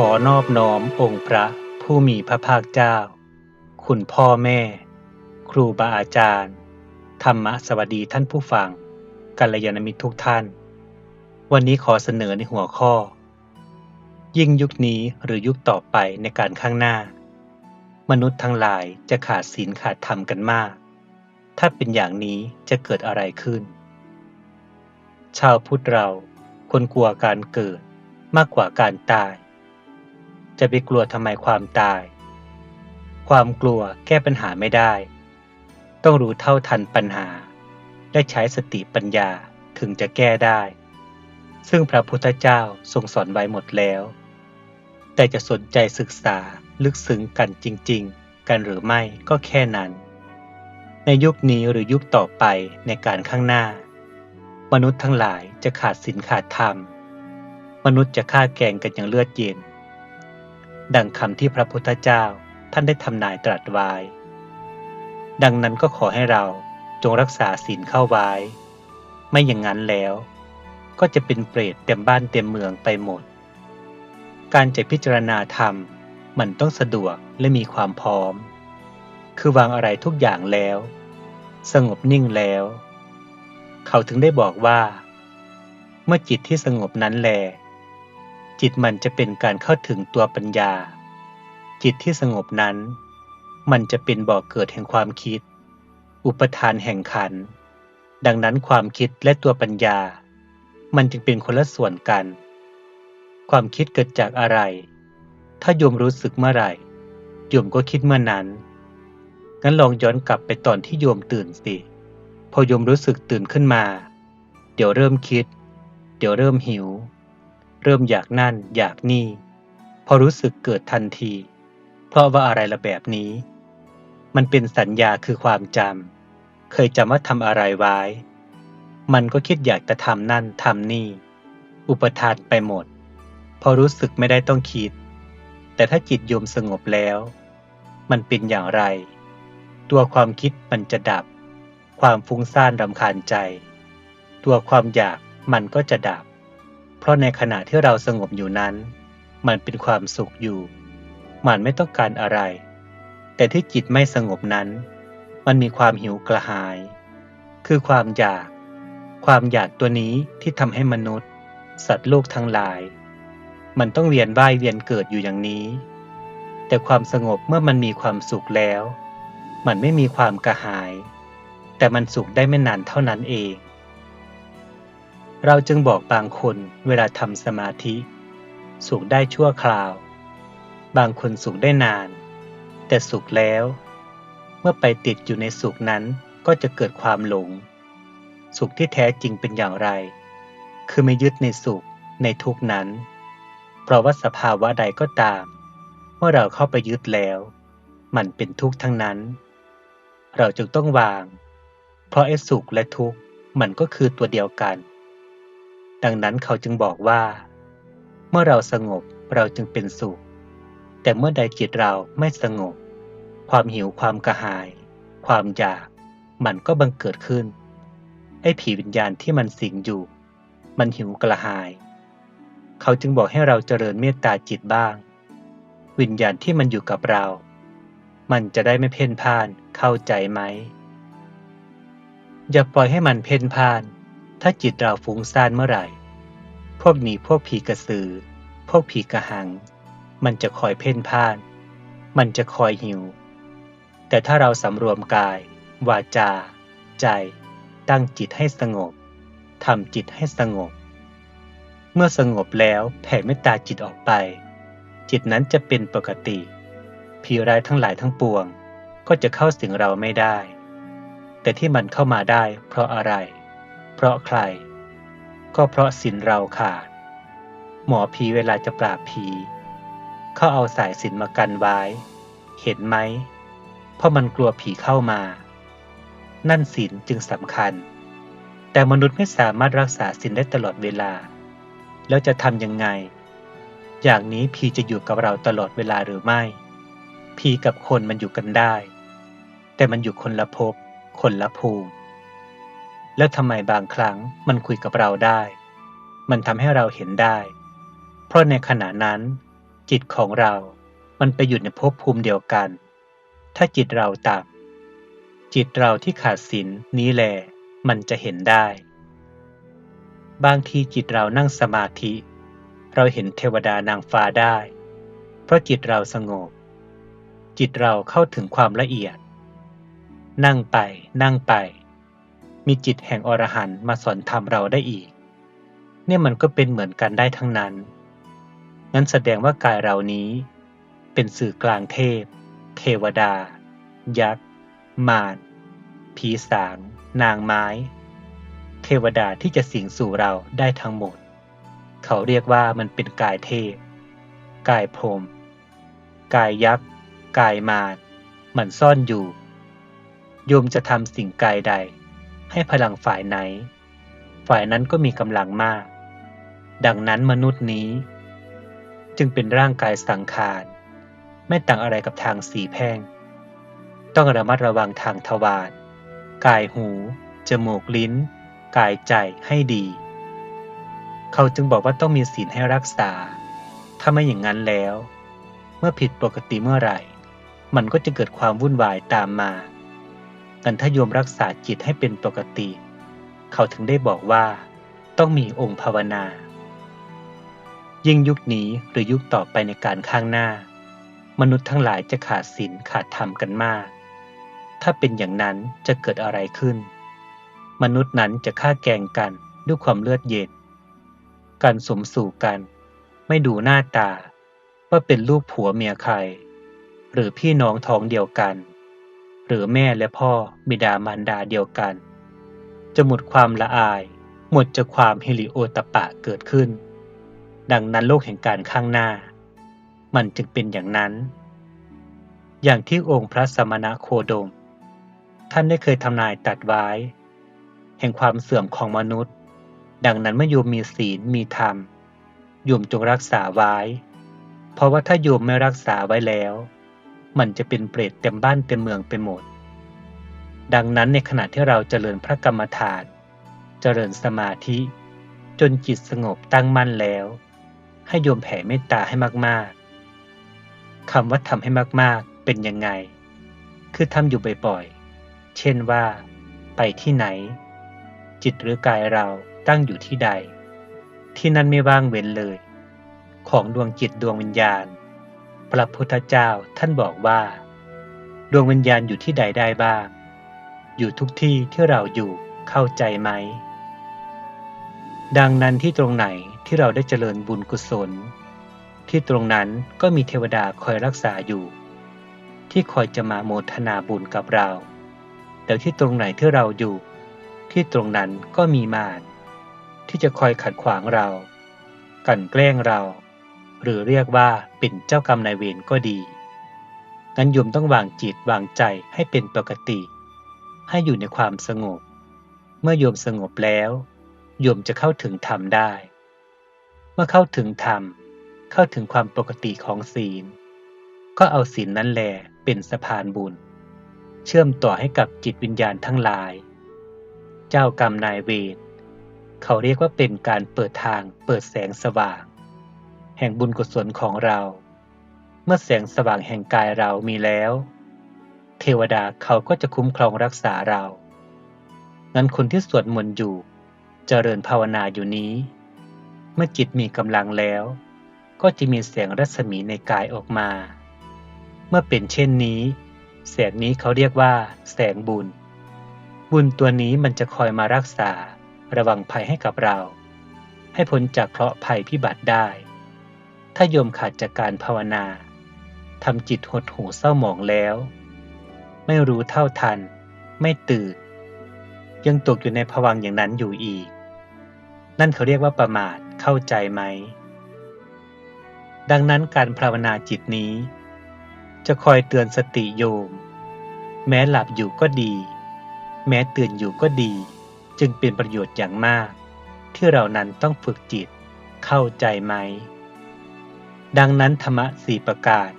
ขอนอบน้อมองค์พระผู้มีพระภาคเจ้า คุณพ่อแม่ ครูบาอาจารย์ ธรรมะสวัสดีท่านผู้ฟังกัลยาณมิตรทุกท่าน วันนี้ขอเสนอในหัวข้อ ยิ่งยุคนี้หรือยุคต่อไปในการข้างหน้า มนุษย์ทั้งหลายจะขาดศีลขาดธรรมกันมาก ถ้าเป็นอย่างนี้จะเกิดอะไรขึ้น ชาวพุทธเราคนกลัวการเกิดมากกว่าการตาย จะไปกลัวทำไมความตาย ความกลัวแก้ปัญหาไม่ได้ ต้องรู้เท่าทันปัญหา และใช้สติปัญญาถึงจะแก้ได้ ซึ่งพระพุทธเจ้าทรงสอนไว้หมดแล้ว แต่จะสนใจศึกษาลึกซึ้งกันจริง ๆ กันหรือไม่ก็แค่นั้น ในยุคนี้หรือยุคต่อไปในการข้างหน้า มนุษย์ทั้งหลายจะขาดศีลขาดธรรม มนุษย์จะฆ่าแกงกันอย่างเลือดเย็น ดังคำที่พระพุทธเจ้าท่านได้ทำนายตรัสไว้ ดังนั้นก็ขอให้เราจงรักษาศีลเข้าไว้ ไม่อย่างนั้นแล้วก็จะเป็นเปรตเต็มบ้านเต็มเมืองไปหมด การจะพิจารณาธรรมมันต้องสะดวกและมีความพร้อม คือวางอะไรทุกอย่างแล้ว สงบนิ่งแล้ว เขาถึงได้บอกว่า เมื่อจิตที่สงบนั้นแล จิตมันจะเป็นการเข้าถึงตัวปัญญา จิตที่สงบนั้น มันจะเป็นบ่อกเกิดแห่งความคิด อุปทานแห่งขัน ดังนั้นความคิดและตัวปัญญา มันจึงเป็นคนละส่วนกัน ความคิดเกิดจากอะไร ถ้าโยมรู้สึกเมื่อไหร่โยมก็คิดเมื่อนั้น งั้นลองย้อนกลับไปตอนที่โยมตื่นสิ พอโยมรู้สึกตื่นขึ้นมา เดี๋ยวเริ่มคิด เดี๋ยวเริ่มหิว เริ่มอยากนั่นอยากนี่ พอรู้สึกเกิดทันที เพราะว่าอะไรละแบบนี้ มันเป็นสัญญาคือความจำเคยจำว่าทำอะไรไว้ มันก็คิดอยากจะทำนั่นทำนี่ อุปทานไปหมด พอรู้สึกไม่ได้ต้องคิด แต่ถ้าจิตโยมสงบแล้ว มันเป็นอย่างไร ตัวความคิดมันจะดับ ความฟุ้งซ่านรำคาญใจ ตัวความอยากมันก็จะดับ ราะในขณะที่เราสงบอยู่นั้น มันเป็นความสุขอยู่ มันไม่ต้องการอะไร แต่ที่จิตไม่สงบนั้น มันมีความหิวกระหาย คือความอยาก ความอยากตัวนี้ที่ทำให้มนุษย์ สัตว์โลกทั้งหลาย มันต้องเวียนว่ายเวียนเกิดอยู่อย่างนี้ แต่ความสงบเมื่อมันมีความสุขแล้ว มันไม่มีความกระหาย แต่มันสุขได้ไม่นานเท่านั้นเอง เราจึงบอกบางคนเวลาทำสมาธิ สุขได้ชั่วคราว บางคนสุขได้นาน แต่สุขแล้ว เมื่อไปติดอยู่ในสุขนั้นก็จะเกิดความหลง สุขที่แท้จริงเป็นอย่างไร คือไม่ยึดในสุขในทุกนั้น เพราะว่าสภาวะใดก็ตาม เมื่อเราเข้าไปยึดแล้ว มันเป็นทุกข์ทั้งนั้น เราจึงต้องวาง เพราะไอ้สุขและทุกข์มันก็คือตัวเดียวกัน ดังนั้นเขาจึงบอกว่า เมื่อเราสงบเราจึงเป็นสุข แต่เมื่อใดจิตเราไม่สงบ ความหิวความกระหาย ความอยาก มันก็บังเกิดขึ้น ไอ้ผีวิญญาณที่มันสิงอยู่ มันหิวกระหาย เขาจึงบอกให้เราเจริญเมตตาจิตบ้าง วิญญาณที่มันอยู่กับเรา มันจะได้ไม่เพ่นพ่านเข้าใจไหมอย่าปล่อยให้มันเพ่นพ่าน ถ้าจิตเราฟุ้งซ่านเมื่อไหร่ พวกนี้พวกผีกระสือ พวกผีกระหัง มันจะคอยเพ่นพ่าน มันจะคอยหิว แต่ถ้าเราสำรวมกาย วาจา ใจ ตั้งจิตให้สงบ ทำจิตให้สงบ เมื่อสงบแล้วแผ่เมตตาจิตออกไป จิตนั้นจะเป็นปกติ ผีร้ายทั้งหลายทั้งปวง ก็จะเข้าสิงเราไม่ได้ แต่ที่มันเข้ามาได้เพราะอะไร เพราะใคร ก็เพราะสินเราขาด หมอผีเวลาจะปราบผีเขาเอาสายสินมากันไว้ เห็นไหม เพราะมันกลัวผีเข้ามา นั่นศีลจึงสำคัญ แต่มนุษย์ไม่สามารถรักษาศีลได้ตลอดเวลา แล้วจะทำยังไง อย่างนี้ผีจะอยู่กับเราตลอดเวลาหรือไม่ผีกับคนมันอยู่กันได้ แต่มันอยู่คนละภพคนละภูมิ แล้วทำไมบางครั้งมันคุยกับเราได้ มันทำให้เราเห็นได้ เพราะในขณะนั้น จิตของเรา มันไปอยู่ในภพภูมิเดียวกัน ถ้าจิตเราต่ำจิตเราที่ขาดศีลนี้แหลมันจะเห็นได้ บางทีจิตเรานั่งสมาธิ เราเห็นเทวดานางฟ้าได้ เพราะจิตเราสงบ จิตเราเข้าถึงความละเอียด นั่งไปนั่งไป มีจิตแห่งอรหันต์มาสอนธรรมเราได้อีก เนี่ยมันก็เป็นเหมือนกันได้ทั้งนั้น งั้นแสดงว่ากายเรานี้ เป็นสื่อกลางเทพ เทวดา ยักษ์ มารผีสาง นางไม้ เทวดาที่จะสิงสู่เราได้ทั้งหมด เขาเรียกว่ามันเป็นกายเทพ กายพรม กายยักษ์ กายมารมันซ่อนอยู่ โยมจะทำสิ่งกายใด ให้พลังฝ่ายไหน ฝ่ายนั้นก็มีกำลังมาก ดังนั้นมนุษย์นี้ จึงเป็นร่างกายสังขารไม่ต่างอะไรกับทางสีแพ่ง ต้องระมัดระวังทางทวารกายหู จมูกลิ้น กายใจให้ดี เขาจึงบอกว่าต้องมีศีลให้รักษา ถ้าไม่อย่างนั้นแล้ว เมื่อผิดปกติเมื่อไหร่ มันก็จะเกิดความวุ่นวายตามมา กันถ้าโยมรักษาจิตให้เป็นปกติ เขาถึงได้บอกว่า ต้องมีองค์ภาวนา ยิ่งยุคนี้หรือยุคต่อไปในการข้างหน้า มนุษย์ทั้งหลายจะขาดศีลขาดธรรมกันมาก ถ้าเป็นอย่างนั้นจะเกิดอะไรขึ้น มนุษย์นั้นจะฆ่าแกงกันด้วยความเลือดเย็น การสมสู่กัน ไม่ดูหน้าตา ว่าเป็นลูกผัวเมียใคร หรือพี่น้องท้องเดียวกัน หรือแม่และพ่อบิดามารดาเดียวกัน จะหมดความละอาย หมดจากความฮิริโอตปะเกิดขึ้น ดังนั้นโลกแห่งการข้างหน้า มันจึงเป็นอย่างนั้น อย่างที่องค์พระสมณะโคดม ท่านได้เคยทำนายตัดไว้ แห่งความเสื่อมของมนุษย์ ดังนั้นเมื่อโยมมีศีลมีธรรมโยมจงรักษาไว้ เพราะว่าถ้าโยมไม่รักษาไว้แล้ว มันจะเป็นเปรตเต็มบ้านเต็มเมืองไปหมด ดังนั้นในขณะที่เราเจริญพระกรรมฐานเจริญสมาธิ จนจิตสงบตั้งมั่นแล้ว ให้โยมแผ่เมตตาให้มากๆคำว่าทำให้มากๆเป็นยังไง คือทำอยู่บ่อยๆ เช่นว่า ไปที่ไหน จิตหรือกายเราตั้งอยู่ที่ใด ที่นั่นไม่ว่างเว้นเลย ของดวงจิตดวงวิญญาณ พระพุทธเจ้าท่านบอกว่า ดวงวิญญาณอยู่ที่ใดได้บ้าง อยู่ทุกที่ที่เราอยู่เข้าใจไหม ดังนั้นที่ตรงไหนที่เราได้เจริญบุญกุศล ที่ตรงนั้นก็มีเทวดาคอยรักษาอยู่ ที่คอยจะมาโมทนาบุญกับเราแล้วที่ตรงไหนที่เราอยู่ ที่ตรงนั้นก็มีมารที่จะคอยขัดขวางเรา กันแกล้งเรา หรือเรียกว่าเป็นเจ้ากรรมนายเวรก็ดีงั้นโยมต้องวางจิตวางใจให้เป็นปกติ ให้อยู่ในความสงบ เมื่อโยมสงบแล้วโยมจะเข้าถึงธรรมได้ เมื่อเข้าถึงธรรม เข้าถึงความปกติของศีล ก็เอาศีลนั้นแลเป็นสะพานบุญ เชื่อมต่อให้กับจิตวิญญาณทั้งหลาย เจ้ากรรมนายเวรเขาเรียกว่าเป็นการเปิดทางเปิดแสงสว่าง แห่งบุญกุศลของเรา เมื่อแสงสว่างแห่งกายเรามีแล้ว เทวดาเขาก็จะคุ้มครองรักษาเรางั้นคนที่สวดมนต์อยู่เจริญภาวนาอยู่นี้ เมื่อจิตมีกำลังแล้ว ก็จะมีแสงรัศมีในกายออกมา เมื่อเป็นเช่นนี้ แสงนี้เขาเรียกว่า แสงบุญ บุญตัวนี้มันจะคอยมารักษาระวังภัยให้กับเรา ให้พ้นจากเคราะห์ภัยพิบัติได้ ถ้าโยมขาดจากการภาวนาทำจิตหดหูเศร้าหมองแล้ว ไม่รู้เท่าทัน ไม่ตื่น ยังตกอยู่ในภวังอย่างนั้นอยู่อีก นั่นเขาเรียกว่าประมาทเข้าใจไหม ดังนั้นการภาวนาจิตนี้ จะคอยเตือนสติโยม แม้หลับอยู่ก็ดี แม้ตื่นอยู่ก็ดี จึงเป็นประโยชน์อย่างมาก ที่เรานั้นต้องฝึกจิตเข้าใจไหม ดังนั้นธรรมะสี่ประการ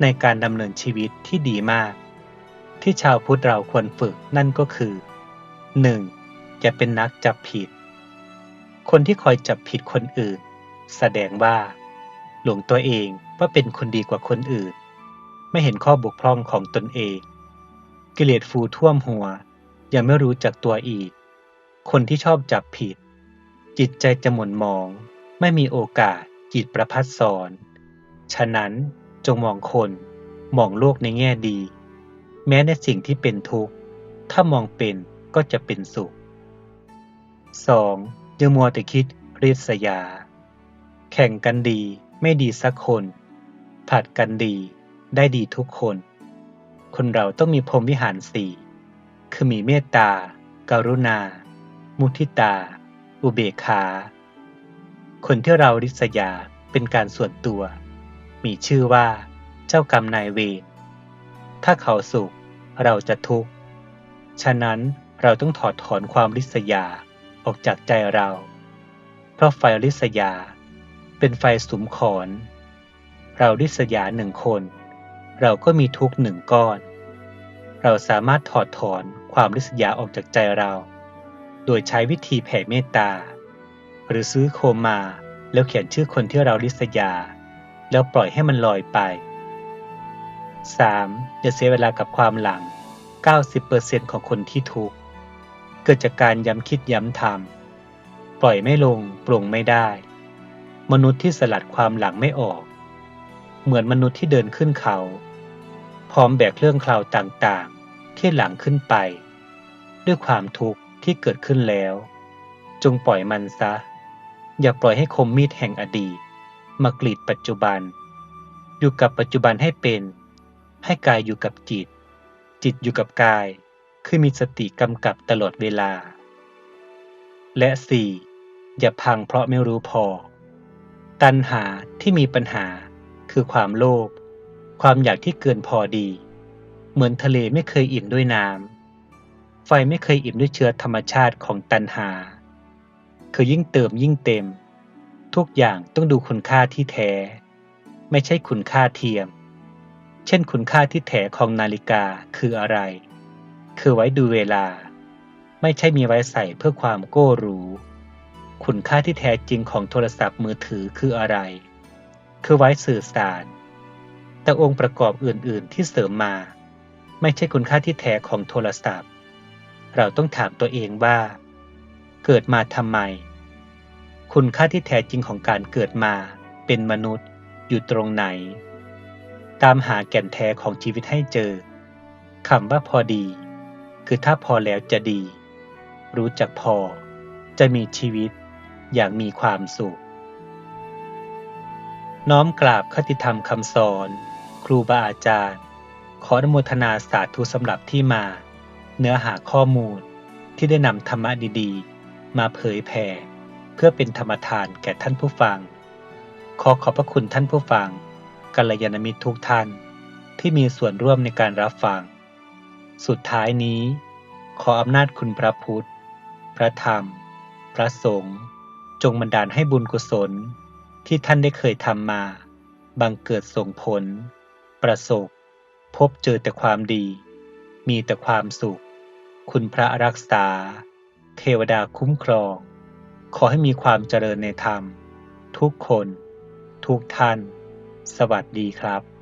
ในการดำเนินชีวิตที่ดีมาก ที่ชาวพุทธเราควรฝึกนั่นก็คือ 1. จะเป็นนักจับผิด คนที่คอยจับผิดคนอื่น แสดงว่า หลงตัวเองว่าเป็นคนดีกว่าคนอื่น ไม่เห็นข้อบกพร่องของตนเอง กิเลสฟูท่วมหัว ยังไม่รู้จักตัวอีก คนที่ชอบจับผิด จิตใจจะหม่นมอง ไม่มีโอกาสจิตประพัดสอน ฉะนั้นจงมองคน มองโลกในแง่ดี แม้ในสิ่งที่เป็นทุกข์ ถ้ามองเป็นก็จะเป็นสุข 2. อย่ามัวแต่คิดริษยา แข่งกันดีไม่ดีสักคน ผัดกันดีได้ดีทุกคน คนเราต้องมีพรหมวิหารสี่ คือมีเมตตาการุณา มุทิตา อุเบกขา คนที่เราริษยาเป็นการส่วนตัว มีชื่อว่าเจ้ากรรมนายเวร ถ้าเขาสุขเราจะทุกข์ ฉะนั้นเราต้องถอดถอนความริษยาออกจากใจเรา เพราะไฟริษยาเป็นไฟสุมขอน เราริษยาหนึ่งคน เราก็มีทุกข์หนึ่งก้อน เราสามารถถอดถอนความริษยาออกจากใจเรา โดยใช้วิธีแผ่เมตตา หรือซื้อโคมมาแล้วเขียนชื่อคนที่เราริษยา แล้วปล่อยให้มันลอยไป 3. อย่าเสียเวลากับความหลัง 90%ของคนที่ทุกข์เกิดจากการย้ำคิดย้ำทำปล่อยไม่ลงปลงไม่ได้ มนุษย์ที่สลัดความหลังไม่ออก เหมือนมนุษย์ที่เดินขึ้นเขา พร้อมแบกเรื่องคราวต่างๆ ที่หลังขึ้นไป ด้วยความทุกข์ที่เกิดขึ้นแล้ว จงปล่อยมันซะ อย่าปล่อยให้คมมีดแห่งอดีต มากรีดปัจจุบัน อยู่กับปัจจุบันให้เป็น ให้กายอยู่กับจิต จิตอยู่กับกาย คือมีสติกำกับตลอดเวลา และ 4. อย่าพังเพราะไม่รู้พอ ตัณหาที่มีปัญหาคือความโลภความอยากที่เกินพอดี เหมือนทะเลไม่เคยอิ่มด้วยน้ำไฟไม่เคยอิ่มด้วยเชื้อธรรมชาติของตัณหา คือยิ่งเติมยิ่งเต็ม ทุกอย่างต้องดูคุณค่าที่แท้ ไม่ใช่คุณค่าเทียม เช่นคุณค่าที่แท้ของนาฬิกาคืออะไร คือไว้ดูเวลา ไม่ใช่มีไว้ใส่เพื่อความโก้รู้ คุณค่าที่แท้จริงของโทรศัพท์มือถือคืออะไร คือไว้สื่อสาร แต่องค์ประกอบอื่น ๆ ที่เสริมมา ไม่ใช่คุณค่าที่แท้ของโทรศัพท์ เราต้องถามตัวเองว่า เกิดมาทำไม คุณค่าที่แท้จริงของการเกิดมาเป็นมนุษย์อยู่ตรงไหน ตามหาแก่นแท้ของชีวิตให้เจอคำว่าพอดี คือถ้าพอแล้วจะดี รู้จักพอ จะมีชีวิตอย่างมีความสุข น้อมกราบคติธรรมคำสอน ครูบาอาจารย์ ขออนุโมทนาสาธุสำหรับที่มา เนื้อหาข้อมูลที่ได้นำธรรมะดีๆ มาเผยแผ่ เพื่อเป็นธรรมทานแก่ท่านผู้ฟัง ขอขอบพระคุณท่านผู้ฟังกัลยาณมิตรทุกท่านที่มีส่วนร่วมในการรับฟัง สุดท้ายนี้ ขออำนาจคุณพระพุทธ พระธรรม พระสงฆ์จงบันดาลให้บุญกุศลที่ท่านได้เคยทำมา บังเกิดส่งผล ประสบ พบเจอแต่ความดี มีแต่ความสุข คุณพระรักษา เทวดาคุ้มครอง ขอให้มีความเจริญในธรรม ทุกคน ทุกท่าน สวัสดีครับ